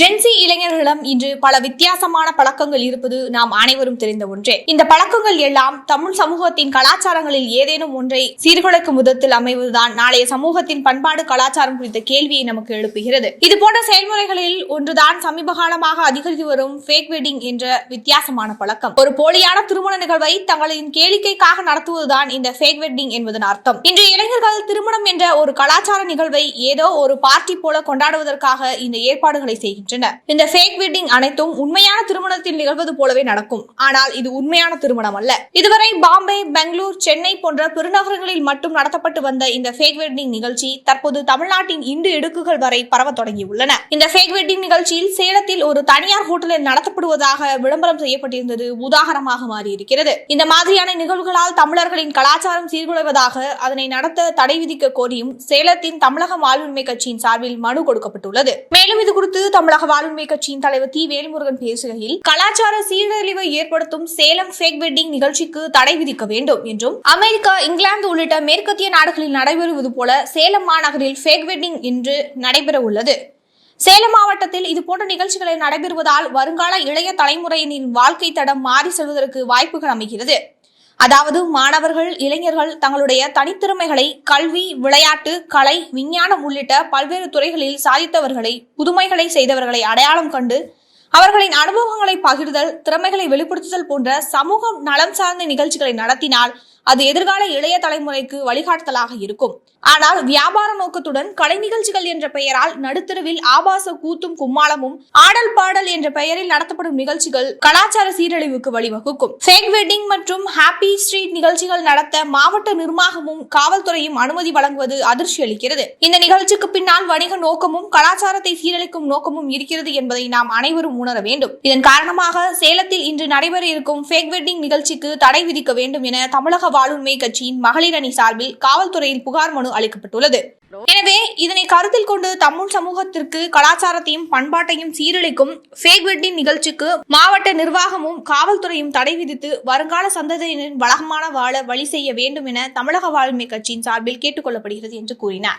Gen Z இளைஞர்களிடம் இன்று பல வித்தியாசமான பழக்கங்கள் இருப்பது நாம் அனைவரும் தெரிந்த ஒன்றே. இந்த பழக்கங்கள் எல்லாம் தமிழ் சமூகத்தின் கலாச்சாரங்களில் ஏதேனும் ஒன்றை சீர்குலைக்கும் விதத்தில் அமைவதுதான் நாளைய சமூகத்தின் பண்பாடு கலாச்சாரம் குறித்த கேள்வியை நமக்கு எழுப்புகிறது. இது போன்ற செயல்முறைகளில் ஒன்றுதான் சமீப காலமாக அதிகரித்து வரும் ஃபேக் வெட்டிங் என்ற வித்தியாசமான பழக்கம். ஒரு போலியான திருமண நிகழ்வை தங்களின் கேளிக்கைக்காக நடத்துவதுதான் இந்த ஃபேக் வெட்டிங் என்பதன் அர்த்தம். இன்று இளைஞர்கள் திருமணம் என்ற ஒரு கலாச்சார நிகழ்வை ஏதோ ஒரு பார்ட்டி போல கொண்டாடுவதற்காக இந்த ஏற்பாடுகளை வருகின்றன இந்த ஃபேக் வெட்டிங் அனைத்தும் உண்மையான திருமணத்தில் நிகழ்வது போலவே நடக்கும். ஆனால் இது உண்மையான திருமணம் அல்ல. இதுவரை பாம்பே பெங்களூர் சென்னை போன்ற பெருநகரங்களில் மட்டும் நடத்தப்பட்டு வந்த இந்த ஃபேக் வெட்டிங் நிகழ்ச்சி தற்போது தமிழ்நாட்டின் இந்து இடுக்குகள் வரை பரவ தொடங்கியுள்ளன. இந்த ஃபேக் வெட்டிங் நிகழ்ச்சியில் சேலத்தில் ஒரு தனியார் ஹோட்டலில் நடத்தப்படுவதாக விளம்பரம் செய்யப்பட்டிருந்தது உதாரணமாக மாறியிருக்கிறது. இந்த மாதிரியான நிகழ்வுகளால் தமிழர்களின் கலாச்சாரம் சீர்குலைவதாக அதனை நடத்த தடை விதிக்க கோரியும் சேலத்தின் தமிழக வாழ்வுரிமை கட்சியின் சார்பில் மனு கொடுக்கப்பட்டுள்ளது. மேலும் இது குறித்து தமிழக வாழ்வுரிமை கட்சியின் தலைவர் தி வேல்முருகன் பேசுகையில் கலாச்சார சீரழிவை ஏற்படுத்தும் சேலம் ஃபேக் வெட்டிங் நிகழ்ச்சிக்கு தடை விதிக்க வேண்டும் என்றும் அமெரிக்கா இங்கிலாந்து உள்ளிட்ட மேற்கத்திய நாடுகளில் நடைபெறுவது போல சேலம் மாநகரில் ஃபேக் வெட்டிங் இன்று நடைபெற உள்ளது. சேலம் மாவட்டத்தில் இது போன்ற நிகழ்ச்சிகளை நடைபெறுவதால் வருங்கால இளைய தலைமுறையினரின் வாழ்க்கை தடம் மாறி செல்வதற்கு வாய்ப்புகள் அமைகிறது. அதாவது மாணவர்கள் இளைஞர்கள் தங்களுடைய தனித்திறமைகளை கல்வி விளையாட்டு கலை விஞ்ஞானம் உள்ளிட்ட பல்வேறு துறைகளில் சாதித்தவர்களை புதுமைகளை செய்தவர்களை அடையாளம் கண்டு அவர்களின் அனுபவங்களை பகிர்தல் திறமைகளை வெளிப்படுத்துதல் போன்ற சமூக நலம் சார்ந்த நிகழ்ச்சிகளை நடத்தினால் அது எதிர்கால இளைய தலைமுறைக்கு வழிகாட்டுதலாக இருக்கும். ஆனால் வியாபார நோக்கத்துடன் கலை நிகழ்ச்சிகள் என்ற பெயரால் நடுத்தருவில் ஆபாச கூத்தும் கும்மாளமும் ஆடல் பாடல் என்ற பெயரில் நடத்தப்படும் நிகழ்ச்சிகள் கலாச்சார சீரழிவுக்கு வழிவகுக்கும். ஃபேக் வெட்டிங் மற்றும் ஹாப்பி ஸ்ட்ரீட் நிகழ்ச்சிகள் நடத்த மாவட்ட நிர்வாகமும் காவல்துறையும் அனுமதி வழங்குவது அதிர்ச்சி அளிக்கிறது இந்த நிகழ்ச்சிக்கு பின்னால் வணிக நோக்கமும் கலாச்சாரத்தை சீரழிக்கும் நோக்கமும் இருக்கிறது என்பதை நாம் அனைவரும் உணர வேண்டும். இதன் காரணமாக சேலத்தில் இன்று நடைபெற இருக்கும் ஃபேக் வெட்டிங் நிகழ்ச்சிக்கு தடை விதிக்க வேண்டும் என தமிழக வாழ்வுரிமை கட்சியின் மகளிர் அணி சார்பில் காவல்துறையில் புகார் மனு அளிக்கப்பட்டுள்ளது. எனவே இதனை கருத்தில் கொண்டு தமிழ் சமூகத்திற்கு கலாச்சாரத்தையும் பண்பாட்டையும் சீரழிக்கும் ஃபேக் வெட்டிங் நிகழ்ச்சிக்கு மாவட்ட நிர்வாகமும் காவல்துறையும் தடை விதித்து வருங்கால சந்ததியினரின் வளமான வாழ வழி செய்ய வேண்டும் என தமிழக வாழ்மை கட்சியின் சார்பில் கேட்டுக்கொள்ளப்படுகிறது என்று கூறினார்.